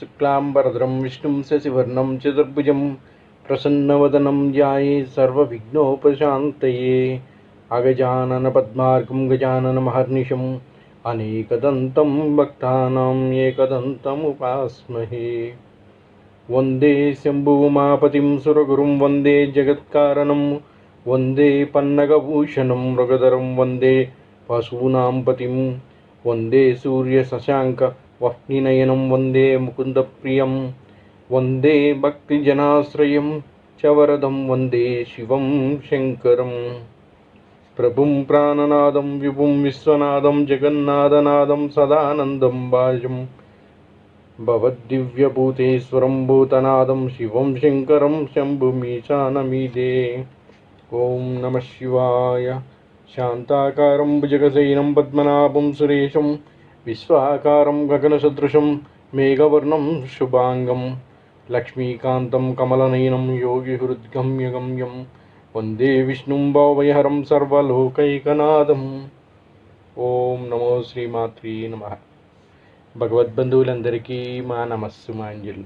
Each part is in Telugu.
శుక్లాంబరధరం విష్ణుం శశివర్ణం చతుర్భుజం ప్రసన్నవదనం ధ్యాయే సర్వవిఘ్నోపశాంతయే. అగజానన పద్మార్గం గజానన మహర్నిశం అనేకదంతం భక్తానాం ఏకదంతముపాస్మహే వందే శంభుమాపతిం సురగురుం వందే జగత్కారణం వందే పన్నగభూషణం మృగధరం వందే పశూనాం పతిం వందే సూర్యశశాంక వహ్నినయనం వందే ముకుందప్రియం వందే భక్తిజనాశ్రయం చవరదం వందే శివం శంకరం. ప్రభుం ప్రాణనాదం విభుం విశ్వనాదం జగన్నాథనాదం సదానందం బాజం. భవద్దివ్యభూతేశ్వరం భూతనాదం శివం శంకరం శంభుమీశానమీదే ఓం నమ శివాయ. శాంతాకారం భుజగశయనం పద్మనాభం సురేశం విశ్వాకారం గగనసదృశం మేఘవర్ణం శుభాంగం లక్ష్మీకాంతం కమలనయనం యోగిహృద్గమ్యగమ్యం వందే విష్ణుం భావయహరం సర్వలోకైకనాథం ఓం నమో శ్రీమాత్రీ నమ. భగవద్బంధువులందరికీ మా నమస్సు మాంజలు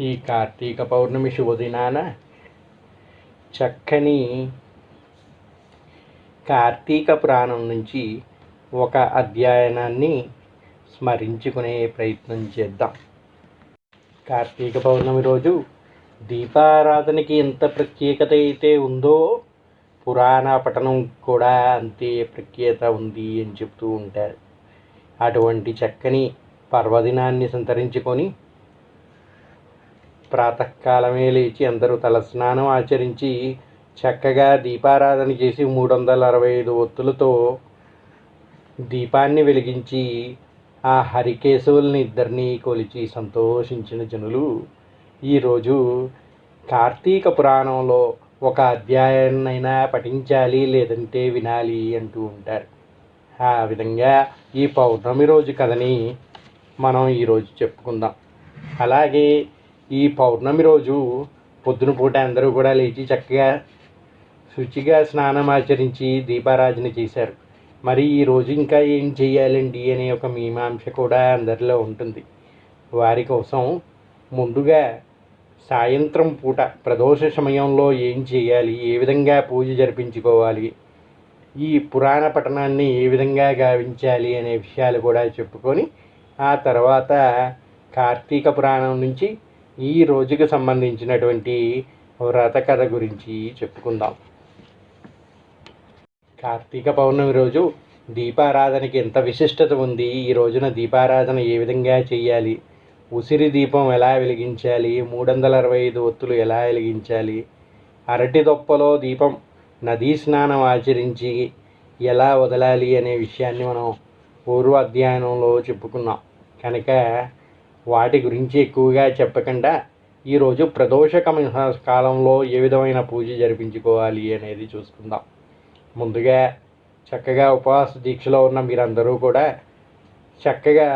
ఈ కార్తీక పౌర్ణమి శుభదినాన చక్కని కార్తీక ప్రాణం నుంచి ఒక అధ్యయనాన్ని స్మరించుకునే ప్రయత్నం చేద్దాం. కార్తీక పౌర్ణమి రోజు దీపారాధనకి ఎంత ప్రత్యేకత అయితే ఉందో పురాణ పఠనం కూడా అంతే ప్రత్యేకత ఉంది అని చెప్తూ ఉంటారు. అటువంటి చక్కని పర్వదినాన్ని సంతరించుకొని ప్రాతకాలమే లేచి అందరూ తలస్నానం ఆచరించి చక్కగా దీపారాధన చేసి మూడు వందల అరవై ఐదు ఒత్తులతో దీపాన్ని వెలిగించి ఆ హరికేశవుల్ని ఇద్దరిని కొలిచి సంతోషించిన జనులు ఈరోజు కార్తీక పురాణంలో ఒక అధ్యాయాన్నైనా పఠించాలి లేదంటే వినాలి అంటూ ఉంటారు. ఆ విధంగా ఈ పౌర్ణమి రోజు కథని మనం ఈరోజు చెప్పుకుందాం. అలాగే ఈ పౌర్ణమి రోజు పొద్దున పూట అందరూ కూడా లేచి చక్కగా శుచిగా స్నానం ఆచరించి దీపారాధన చేశారు. మరి ఈ రోజు ఇంకా ఏం చేయాలండి అనే ఒక మీమాంస కూడా అందరిలో ఉంటుంది. వారి కోసం ముందుగా సాయంత్రం పూట ప్రదోష సమయంలో ఏం చేయాలి? ఏ విధంగా పూజ జరిపించుకోవాలి? ఈ పురాణ పఠనాన్ని ఏ విధంగా గావించాలి అనే విషయాలు కూడా చెప్పుకొని ఆ తర్వాత కార్తీక పురాణం నుంచి ఈ రోజుకు సంబంధించినటువంటి వ్రత కథ గురించి చెప్పుకుందాం. కార్తీక పౌర్ణమి రోజు దీపారాధనకి ఎంత విశిష్టత ఉంది? ఈ రోజున దీపారాధన ఏ విధంగా చేయాలి ఉసిరి దీపం ఎలా వెలిగించాలి? మూడు వందల అరవై ఐదు ఒత్తులు ఎలా వెలిగించాలి? అరటి దొప్పలో దీపం నదీ స్నానం ఆచరించి ఎలా వదలాలి అనే విషయాన్ని మనం పూర్వ అధ్యయనంలో చెప్పుకున్నాం. కనుక వాటి గురించి ఎక్కువగా చెప్పకుండా ఈరోజు ప్రదోష కాలంలో ఏ విధమైన పూజ జరిపించుకోవాలి అనేది చూసుకుందాం. ముందుగా చక్కగా ఉపవాస దీక్షలో ఉన్న మీరందరూ కూడా చక్కగా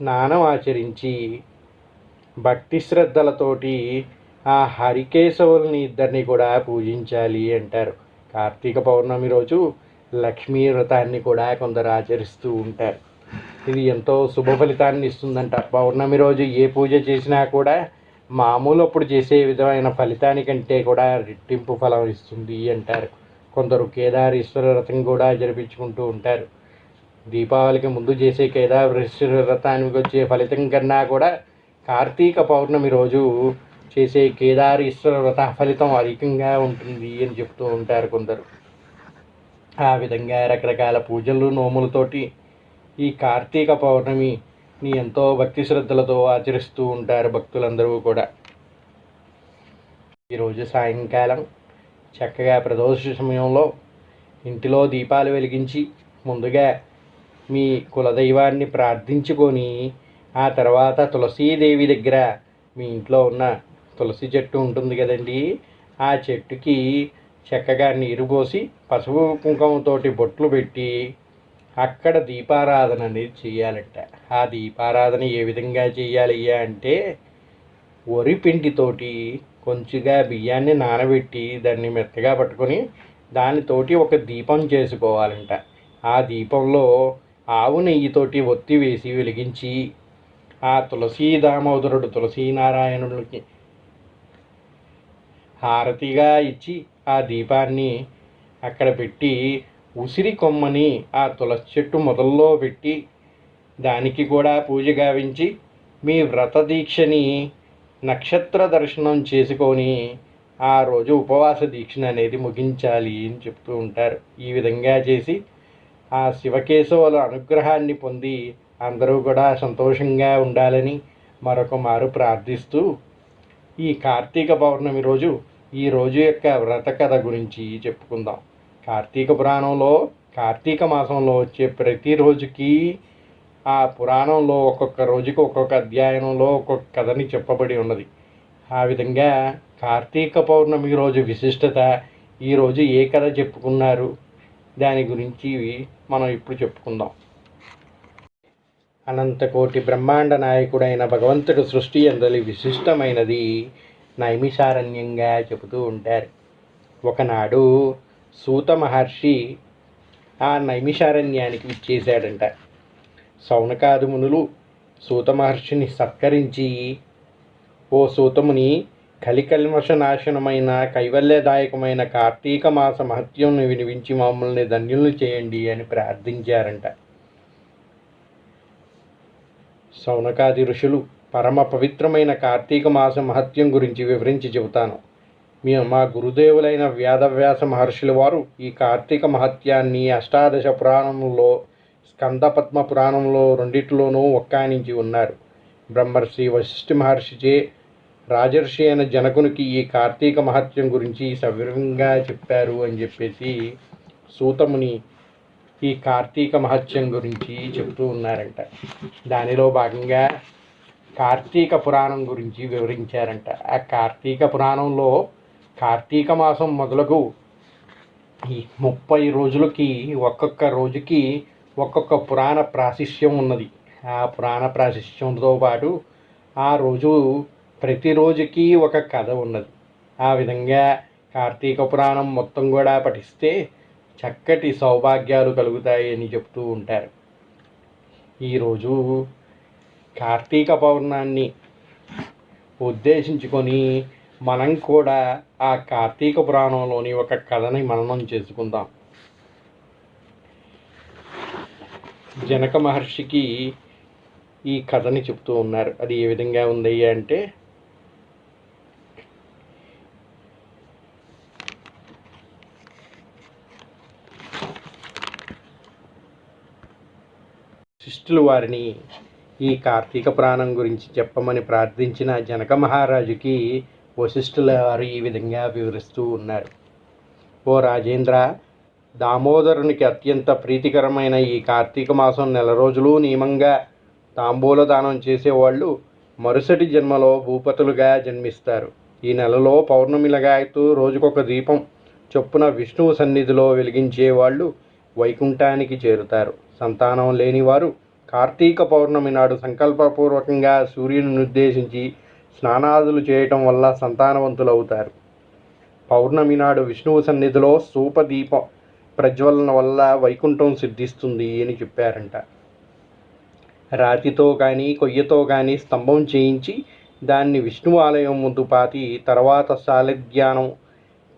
స్నానం ఆచరించి భక్తి శ్రద్ధలతోటి ఆ హరికేశవుల్ని ఇద్దరిని కూడా పూజించాలి అంటారు. కార్తీక పౌర్ణమి రోజు లక్ష్మీ వ్రతాన్ని కూడా కొందరు ఆచరిస్తూ ఉంటారు. ఇది ఎంతో శుభ ఫలితాన్ని ఇస్తుందంట. పౌర్ణమి రోజు ఏ పూజ చేసినా కూడా మామూలు అప్పుడు చేసే విధమైన ఫలితానికంటే కూడా రెట్టింపు ఫలం ఇస్తుంది అంటారు. కొందరు కేదారేశ్వర వ్రతం కూడా జరిపించుకుంటూ ఉంటారు. దీపావళికి ముందు చేసే కేదారేశ్వర వ్రతానికి వచ్చే ఫలితం కన్నా కూడా కార్తీక పౌర్ణమి రోజు చేసే కేదారేశ్వర వ్రత ఫలితం అధికంగా ఉంటుంది అని చెప్తూ ఉంటారు కొందరు. ఆ విధంగా రకరకాల పూజలు నోములతోటి ఈ కార్తీక పౌర్ణమిని ఎంతో భక్తి శ్రద్ధలతో ఆచరిస్తూ ఉంటారు భక్తులందరూ కూడా. ఈరోజు సాయంకాలం చక్కగా ప్రదోష సమయంలో ఇంటిలో దీపాలు వెలిగించి ముందుగా మీ కులదైవాన్ని ప్రార్థించుకొని ఆ తర్వాత తులసీదేవి దగ్గర మీ ఇంట్లో ఉన్న తులసి చెట్టు ఉంటుంది కదండి ఆ చెట్టుకి చక్కగా నీరు పోసి పసుపు కుంకుమతోటి బొట్లు పెట్టి అక్కడ దీపారాధన అనేది చేయాలంట. ఆ దీపారాధన ఏ విధంగా చేయాలి అంటే వరి పిండితోటి కొంచెంగా బియ్యాన్ని నానబెట్టి దాన్ని మెత్తగా పట్టుకొని దానితోటి ఒక దీపం చేసుకోవాలంట. ఆ దీపంలో ఆవు నెయ్యితోటి ఒత్తి వేసి వెలిగించి ఆ తులసీ దామోదరుడు తులసీనారాయణుడికి హారతిగా ఇచ్చి ఆ దీపాన్ని అక్కడ పెట్టి ఉసిరి కొమ్మని ఆ తులసి చెట్టు మొదల్లో పెట్టి దానికి కూడా పూజ గావించి మీ వ్రత దీక్షని నక్షత్ర దర్శనం చేసుకొని ఆ రోజు ఉపవాస దీక్షను అనేది ముగించాలి అని చెప్తూ ఉంటారు. ఈ విధంగా చేసి ఆ శివకేశవుల అనుగ్రహాన్ని పొంది అందరూ కూడా సంతోషంగా ఉండాలని మరొక మారు ప్రార్థిస్తూ ఈ కార్తీక పౌర్ణమి రోజు ఈ రోజు యొక్క వ్రత కథ గురించి చెప్పుకుందాం. కార్తీక పురాణంలో కార్తీక మాసంలో వచ్చే ప్రతి రోజుకి ఆ పురాణంలో ఒక్కొక్క రోజుకి ఒక్కొక్క అధ్యాయంలో ఒక్కొక్క కథని చెప్పబడి ఉన్నది. ఆ విధంగా కార్తీక పౌర్ణమి రోజు విశిష్టత ఈరోజు ఏ కథ చెప్పుకున్నారు? దాని గురించి మనం ఇప్పుడు చెప్పుకుందాం. అనంతకోటి బ్రహ్మాండ నాయకుడైన భగవంతుడు సృష్టి అందలి విశిష్టమైనది నైమిషారణ్యంగా చెబుతూ ఉంటారు. ఒకనాడు సూత మహర్షి ఆ నైమిషారణ్యానికి విచ్చేశాడంట. సౌనకాది మునులు సూత మహర్షిని సత్కరించి ఓ సూతముని కలికల్మష నాశనమైన కైవల్యదాయకమైన కార్తీక మాస మహత్యం వినిపించి మమ్మల్ని ధన్యులను చేయండి అని ప్రార్థించారంట. సౌనకాది ఋషులు పరమ పవిత్రమైన కార్తీక మాస మహత్యం గురించి వివరించి చెబుతాను. మేము మా గురుదేవులైన వేదవ్యాస మహర్షుల వారు ఈ కార్తీక మహత్యాన్ని అష్టాదశ పురాణంలో స్కందపద్మ పురాణంలో రెండిట్లోనూ ఒక్కానించి ఉన్నారు. బ్రహ్మర్షి వశిష్ఠ మహర్షిచే రాజర్షి అయిన జనకునికి ఈ కార్తీక మహత్యం గురించి సవివరంగా చెప్పారు అని చెప్పేసి సూతముని ఈ కార్తీక మహత్యం గురించి చెప్తూ ఉన్నారంట. దానిలో భాగంగా కార్తీక పురాణం గురించి వివరించారంట. ఆ కార్తీక పురాణంలో కార్తీక మాసం మొదలకు ఈ ముప్పై రోజులకి ఒక్కొక్క రోజుకి ఒక్కొక్క పురాణ ప్రాశిష్యం ఉన్నది. ఆ పురాణ ప్రాశిష్యంతో పాటు ఆ రోజు ప్రతిరోజుకి ఒక కథ ఉన్నది. ఆ విధంగా కార్తీక పురాణం మొత్తం కూడా పఠిస్తే చక్కటి సౌభాగ్యాలు కలుగుతాయి అని చెప్తూ ఉంటారు. ఈరోజు కార్తీక పౌర్ణాన్ని ఉద్దేశించుకొని మనం కూడా ఆ కార్తీక పురాణంలోని ఒక కథని మననం చేసుకుందాం. జనక మహర్షికి ఈ కథని చెప్తూ ఉన్నారు. అది ఏ విధంగా ఉంది అంటే శిష్టులు వారిని ఈ కార్తీక ప్రాణం గురించి చెప్పమని ప్రార్థించిన జనక మహారాజుకి వశిష్ఠుల వారు ఈ విధంగా వివరిస్తూ ఉన్నారు. ఓ రాజేంద్ర దామోదరునికి అత్యంత ప్రీతికరమైన ఈ కార్తీక మాసం నెల రోజులు నియమంగా తాంబూల దానం చేసేవాళ్ళు మరుసటి జన్మలో భూపతులుగా జన్మిస్తారు. ఈ నెలలో పౌర్ణమిలగాయతూ రోజుకొక దీపం చొప్పున విష్ణువు సన్నిధిలో వెలిగించే వాళ్ళు వైకుంఠానికి చేరుతారు. సంతానం లేనివారు కార్తీక పౌర్ణమి నాడు సంకల్పపూర్వకంగా సూర్యుని ఉద్దేశించి స్నానాదులు చేయటం వల్ల సంతానవంతులవుతారు. పౌర్ణమి నాడు విష్ణువు సన్నిధిలో సూపదీపం ప్రజ్వలన వల్ల వైకుంఠం సిద్ధిస్తుంది అని చెప్పారంట. రాతితో కానీ కొయ్యతో కానీ స్తంభం చేయించి దాన్ని విష్ణు ఆలయం ముందు పాతి తర్వాత శాలిధ్యానం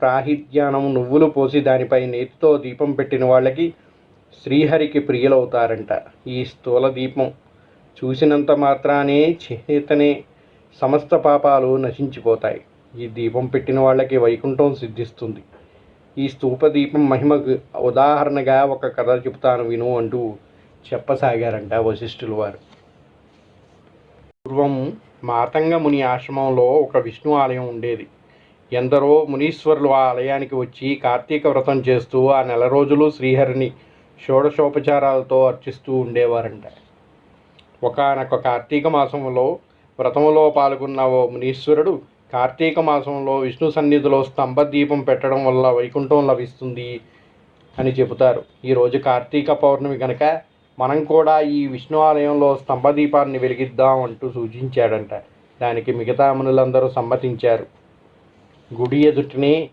ప్రాహిధ్యానం నువ్వులు పోసి దానిపై నేతితో దీపం పెట్టిన వాళ్ళకి శ్రీహరికి ప్రియులవుతారంట. ఈ స్థూల దీపం చూసినంత మాత్రానే చేతనే సమస్త పాపాలు నశించిపోతాయి. ఈ దీపం పెట్టిన వాళ్ళకి వైకుంఠం సిద్ధిస్తుంది. ఈ స్థూపదీపం మహిమకు ఉదాహరణగా ఒక కథ చెబుతాను విను అంటూ చెప్పసాగారంట వశిష్ఠులు వారు. పూర్వం మాతంగ ముని ఆశ్రమంలో ఒక విష్ణు ఆలయం ఉండేది. ఎందరో మునీశ్వరులు ఆ ఆలయానికి వచ్చి కార్తీక వ్రతం చేస్తూ ఆ నెల రోజులు శ్రీహరిని షోడశోపచారాలతో అర్చిస్తూ ఉండేవారంట. ఒకనొక కార్తీక మాసంలో వ్రతంలో పాల్గొన్న ఓ మునీశ్వరుడు కార్తీక మాసంలో విష్ణు సన్నిధిలో స్తంభ దీపం పెట్టడం వల్ల వైకుంఠం లభిస్తుంది అని చెబుతారు. ఈరోజు కార్తీక పౌర్ణమి కనుక మనం కూడా ఈ విష్ణు ఆలయంలో స్తంభ దీపాన్ని వెలిగిద్దాం అంటూ సూచించాడంట. దానికి మిగతా మునులందరూ సమ్మతించారు. గుడి ఎదుటిని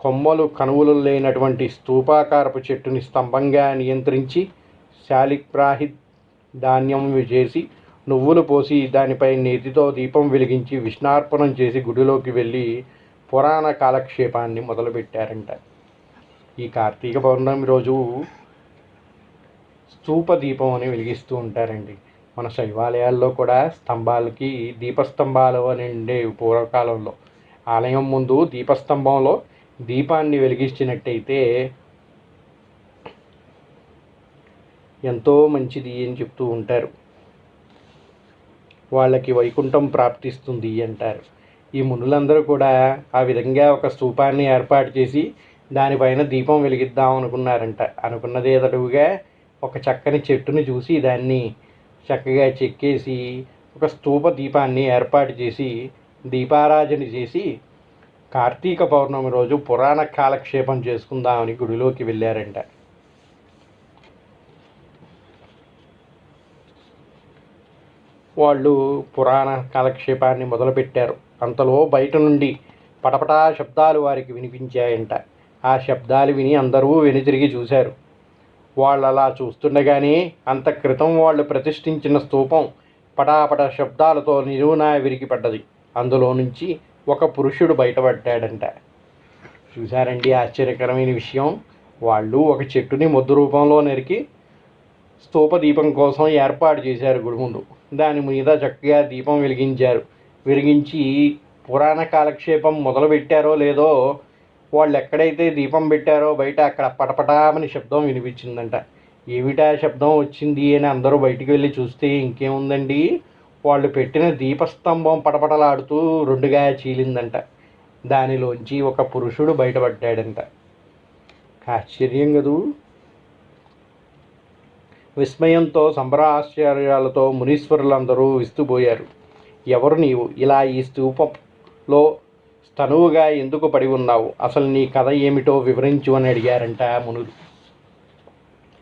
కొమ్మలు కనువులు లేనటువంటి స్తూపాకారపు చెట్టుని స్తంభంగా నియంత్రించి శాలిప్రాహి ధాన్యం చేసి నువ్వులు పోసి దానిపై నేతితో దీపం వెలిగించి విష్ణార్పణం చేసి గుడిలోకి వెళ్ళి పురాణ కాలక్షేపాన్ని మొదలుపెట్టారంట. ఈ కార్తీక పౌర్ణమి రోజు స్తూప దీపం అని వెలిగిస్తూ ఉంటారండి. మన శైవాలయాల్లో కూడా స్తంభాలకి దీపస్తంభాలు అని ఉండే పూర్వకాలంలో. ఆలయం ముందు దీపస్తంభంలో దీపాన్ని వెలిగించినట్టయితే ఎంతో మంచిది అని చెప్తూ ఉంటారు. వాళ్ళకి వైకుంఠం ప్రాప్తిస్తుంది అంటారు. ఈ మునులందరూ కూడా ఆ విధంగా ఒక స్తూపాన్ని ఏర్పాటు చేసి దానిపైన దీపం వెలిగిద్దాం అనుకున్నారంట. అనుకున్నది ఎదురుగా ఒక చక్కని చెట్టుని చూసి దాన్ని చక్కగా చెక్కేసి ఒక స్తూప దీపాన్ని ఏర్పాటు చేసి దీపారాజన చేసి కార్తీక పౌర్ణమి రోజు పురాణ కాలక్షేపం చేసుకుందామని గుడిలోకి వెళ్ళారంట. వాళ్ళు పురాణ కాలక్షేపాన్ని మొదలుపెట్టారు. అంతలో బయట నుండి పటపటా శబ్దాలు వారికి వినిపించాయంట. ఆ శబ్దాలు విని అందరూ వెనుతిరిగి చూశారు. వాళ్ళు అలా చూస్తుండగానే అంత క్రితం వాళ్ళు ప్రతిష్ఠించిన స్తూపం పటాపట శబ్దాలతో నిలువునా విరిగిపడ్డది అందులో నుంచి ఒక పురుషుడు బయటపడ్డాడంట. చూశారండి ఆశ్చర్యకరమైన విషయం. వాళ్ళు ఒక చెట్టుని ముద్దు రూపంలో నరికి స్తూప దీపం కోసం ఏర్పాటు చేశారు గుడి ముందు దాని మీద చక్కగా దీపం వెలిగించారు. వెలిగించి పురాణ కాలక్షేపం మొదలు పెట్టారో లేదో వాళ్ళు ఎక్కడైతే దీపం పెట్టారో బయట అక్కడ పటపటామని శబ్దం వినిపించిందంట. ఏమిటా శబ్దం వచ్చింది అని అందరూ బయటికి వెళ్ళి చూస్తే ఇంకేముందండి? వాళ్ళు పెట్టిన దీపస్తంభం పటపటలాడుతూ రెండుగా చీలిందంట. దానిలోంచి ఒక పురుషుడు బయటపడ్డాడంట. ఆశ్చర్యం కదూ! విస్మయంతో సంబరాశ్చర్యాలతో మునీశ్వరులందరూ విస్తుపోయారు. ఎవరు నీవు? ఇలా ఈ స్తూపంలో స్తనువుగా ఎందుకు పడి ఉన్నావు? అసలు నీ కథ ఏమిటో వివరించు అని అడిగారంట మునులు.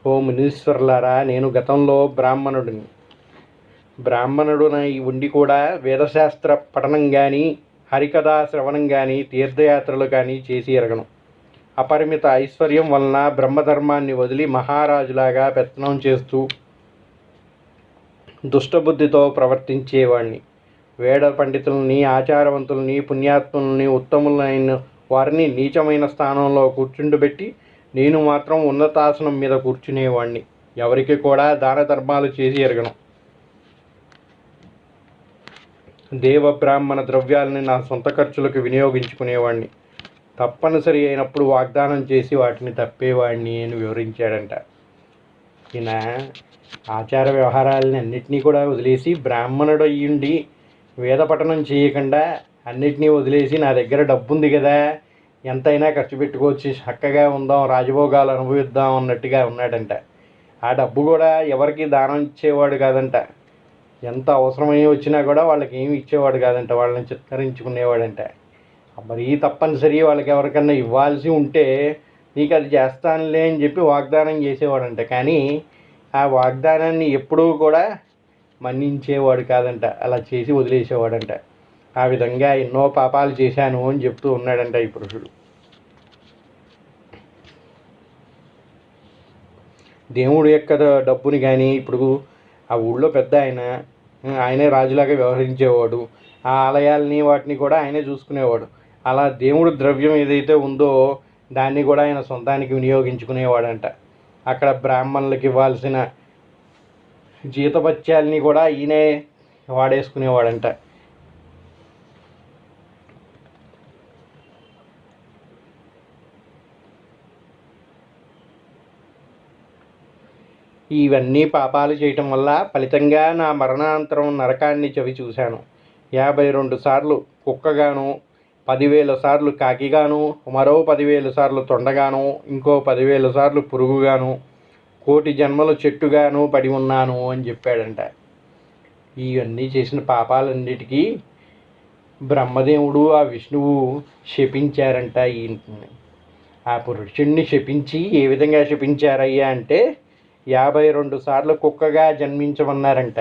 ఓ మునీశ్వరులారా నేను గతంలో బ్రాహ్మణుడిని. బ్రాహ్మణుడునై ఉండి కూడా వేదశాస్త్ర పఠనం కానీ హరికథా శ్రవణం కానీ తీర్థయాత్రలు కానీ చేసి ఎరగను. అపరిమిత ఐశ్వర్యం వలన బ్రహ్మధర్మాన్ని వదిలి మహారాజులాగా పెత్తనం చేస్తూ దుష్టబుద్ధితో ప్రవర్తించేవాణ్ణి. వేద పండితుల్ని ఆచారవంతుల్ని పుణ్యాత్ముల్ని ఉత్తములైన వారిని నీచమైన స్థానంలో కూర్చుండబెట్టి నేను మాత్రం ఉన్నతాసనం మీద కూర్చునేవాణ్ణి. ఎవరికి కూడా దాన ధర్మాలు చేసి ఎరగను. దేవ బ్రాహ్మణ ద్రవ్యాలని నా సొంత ఖర్చులకు వినియోగించుకునేవాడిని తప్పనిసరి అయినప్పుడు వాగ్దానం చేసి వాటిని తప్పేవాడిని అని వివరించాడంట. ఈయన ఆచార వ్యవహారాలని అన్నిటినీ కూడా వదిలేసి బ్రాహ్మణుడు అయ్యుండి వేద పఠనం చేయకుండా అన్నిటినీ వదిలేసి నా దగ్గర డబ్బు ఉంది కదా ఎంతైనా ఖర్చు పెట్టుకోవచ్చు చక్కగా ఉందాం రాజభోగాలు అనుభవిద్దాం అన్నట్టుగా ఉన్నాడంట. ఆ డబ్బు కూడా ఎవరికి దానం ఇచ్చేవాడు కాదంట. ఎంత అవసరమై వచ్చినా కూడా వాళ్ళకి ఏమి ఇచ్చేవాడు కాదంట వాళ్ళని చిత్తరించుకునేవాడంట మరీ తప్పనిసరి వాళ్ళకి ఎవరికన్నా ఇవ్వాల్సి ఉంటే నీకు అది చేస్తానులే అని చెప్పి వాగ్దానం చేసేవాడంట. కానీ ఆ వాగ్దానాన్ని ఎప్పుడూ కూడా మన్నించేవాడు కాదంట. అలా చేసి వదిలేసేవాడంట. ఆ విధంగా ఎన్నో పాపాలు చేశాను అని చెప్తూ ఉన్నాడంట ఈ పురుషుడు. దేవుడు యొక్క డబ్బుని కానీ ఇప్పుడు ఆ ఊళ్ళో పెద్ద ఆయన ఆయనే రాజులాగా వ్యవహరించేవాడు. ఆ ఆలయాల్ని వాటిని కూడా ఆయనే చూసుకునేవాడు. అలా దేవుడు ద్రవ్యం ఏదైతే ఉందో దాన్ని కూడా ఆయన సొంతానికి వినియోగించుకునేవాడంట. అక్కడ బ్రాహ్మణులకు ఇవ్వాల్సిన జీతపత్యాల్ని కూడా ఈయనే వాడేసుకునేవాడంట. ఇవన్నీ పాపాలు చేయటం వల్ల ఫలితంగా నా మరణానంతరం నరకాన్ని చవి చూశాను. యాభై రెండు సార్లు కుక్కగాను పదివేల సార్లు కాకిగాను మరో పదివేల సార్లు తొండగాను ఇంకో పదివేల సార్లు పురుగుగాను కోటి జన్మల చెట్టుగాను పడి ఉన్నాను అని చెప్పాడంట. ఇవన్నీ చేసిన పాపాలన్నిటికీ బ్రహ్మదేవుడు ఆ విష్ణువు శపించారంట ఈయనని ఆ పురుషుణ్ణి శపించి ఏ విధంగా శపించారయ్యా అంటే యాభై రెండు సార్లు కుక్కగా జన్మించమన్నారంట.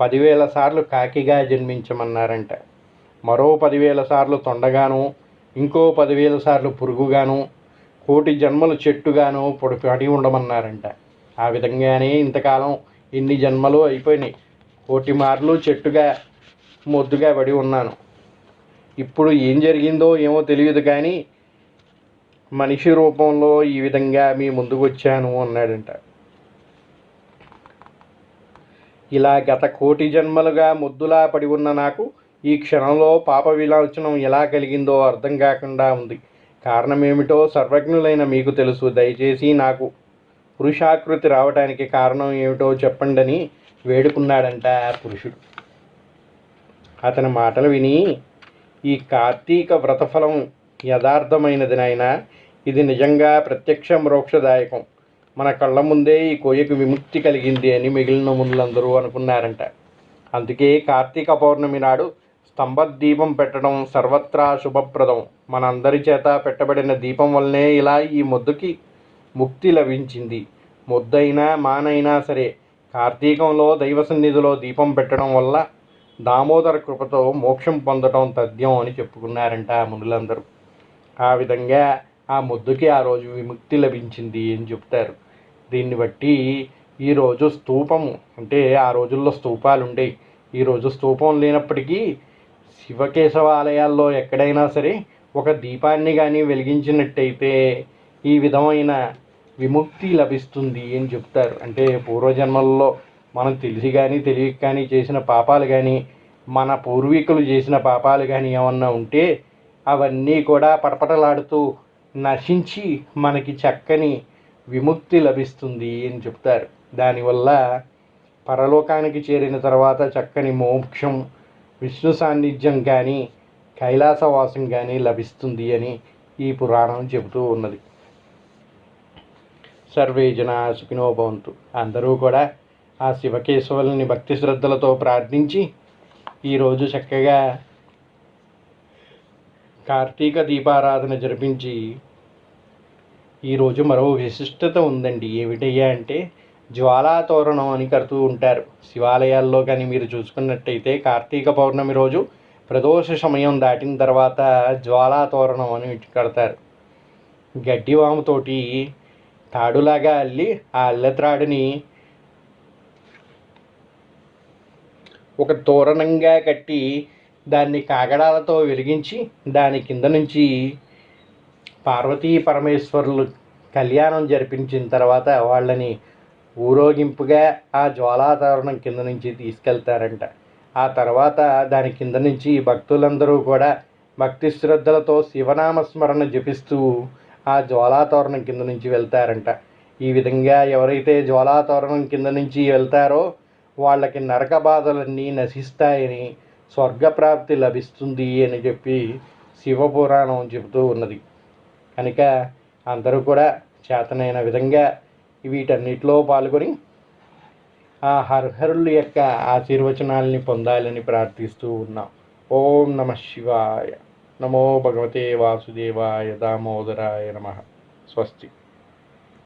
పదివేల సార్లు కాకిగా జన్మించమన్నారంట. మరో పదివేల సార్లు తొండగాను ఇంకో పదివేల సార్లు పురుగుగాను కోటి జన్మలు చెట్టుగాను పొడి పడి ఉండమన్నారంట. ఆ విధంగానే ఇంతకాలం ఇన్ని జన్మలు అయిపోయినాయి. కోటి మార్లు చెట్టుగా మొద్దుగా పడి ఉన్నాను. ఇప్పుడు ఏం జరిగిందో ఏమో తెలియదు కానీ మనిషి రూపంలో ఈ విధంగా మీ ముందుకు వచ్చాను అన్నాడంట. ఇలా గత కోటి జన్మలుగా ముద్దులా పడి ఉన్న నాకు ఈ క్షణంలో పాప విలాచనం ఎలా కలిగిందో అర్థం కాకుండా ఉంది. కారణం ఏమిటో సర్వజ్ఞులైన మీకు తెలుసు. దయచేసి నాకు పురుషాకృతి రావడానికి కారణం ఏమిటో చెప్పండని వేడుకున్నాడంట ఆ పురుషుడు. అతని మాటలు విని ఈ కార్తీక వ్రతఫలం యథార్థమైనది నాయన. ఇది నిజంగా ప్రత్యక్ష మోక్షదాయకం. మన కళ్ళ ముందే ఈ కోయకు విముక్తి కలిగింది అని మిగిలిన మునులందరూ అనుకున్నారంట. అందుకే కార్తీక పౌర్ణమి నాడు స్తంభదీపం పెట్టడం సర్వత్రా శుభప్రదం. మనందరి చేత పెట్టబడిన దీపం వల్లనే ఇలా ఈ ముద్దుకి ముక్తి లభించింది. ముద్దైనా మానైనా సరే కార్తీకంలో దైవ సన్నిధిలో దీపం పెట్టడం వల్ల దామోదర కృపతో మోక్షం పొందడం తథ్యం అని చెప్పుకున్నారంట ఆ మునులందరూ. ఆ విధంగా ఆ ముద్దుకి ఆ రోజు విముక్తి లభించింది అని చెప్తారు. దీన్ని బట్టి ఈరోజు స్తూపము అంటే ఆ రోజుల్లో స్తూపాలు ఉండేవి ఈరోజు స్తూపం లేనప్పటికీ శివకేశవ ఆలయాల్లో ఎక్కడైనా సరే ఒక దీపాన్ని కానీ వెలిగించినట్టయితే ఈ విధమైన విముక్తి లభిస్తుంది అని చెప్తారు. అంటే పూర్వజన్మల్లో మనం తెలిసి కానీ తెలియక కానీ చేసిన పాపాలు కానీ మన పూర్వీకులు చేసిన పాపాలు కానీ ఏమన్నా ఉంటే అవన్నీ కూడా పటపటలాడుతూ నశించి మనకి చక్కని విముక్తి లభిస్తుంది అని చెప్తారు. దానివల్ల పరలోకానికి చేరిన తర్వాత చక్కని మోక్షం విష్ణు సాన్నిధ్యం కానీ కైలాసవాసం కానీ లభిస్తుంది అని ఈ పురాణం చెబుతూ ఉన్నది. సర్వే జన సుఖినో భవంతు. అందరూ కూడా ఆ శివకేశవుల్ని భక్తి శ్రద్ధలతో ప్రార్థించి ఈరోజు చక్కగా కార్తీక దీపారాధన జరిపించి ఈరోజు మరో విశిష్టత ఉందండి. ఏమిటయ్యా అంటే జ్వాలా తోరణం అని కడుతూ ఉంటారు. శివాలయాల్లో కానీ మీరు చూసుకున్నట్టయితే కార్తీక పౌర్ణమి రోజు ప్రదోష సమయం దాటిన తర్వాత జ్వాలా తోరణం అని కడతారు. గడ్డివాముతోటి తాడులాగా అల్లి ఆ అల్లెత్రాడుని ఒక తోరణంగా కట్టి దాన్ని కాగడాలతో వెలిగించి దాని కింద నుంచి పార్వతీ పరమేశ్వరులు కళ్యాణం జరిపించిన తర్వాత వాళ్ళని ఊరోగింపుగా ఆ జ్వాలాతోరణం కింద నుంచి తీసుకెళ్తారంట. ఆ తర్వాత దాని కింద నుంచి భక్తులందరూ కూడా భక్తి శ్రద్ధలతో శివనామస్మరణ జపిస్తూ ఆ జ్వాలాతోరణం కింద నుంచి వెళ్తారంట. ఈ విధంగా ఎవరైతే జ్వాలాతోరణం కింద నుంచి వెళ్తారో వాళ్ళకి నరక బాధలన్నీ నశిస్తాయని స్వర్గప్రాప్తి లభిస్తుంది అని చెప్పి శివపురాణం చెబుతూ ఉన్నది. కనుక అందరూ కూడా చేతనైన విధంగా వీటన్నిటిలో పాల్గొని ఆ హర్హరుల యొక్క ఆశీర్వచనాల్ని పొందాలని ప్రార్థిస్తూ ఉన్నాం. ఓం నమ శివాయ. నమో భగవతే వాసుదేవాయ దామోదరాయ నమ. స్వస్తి.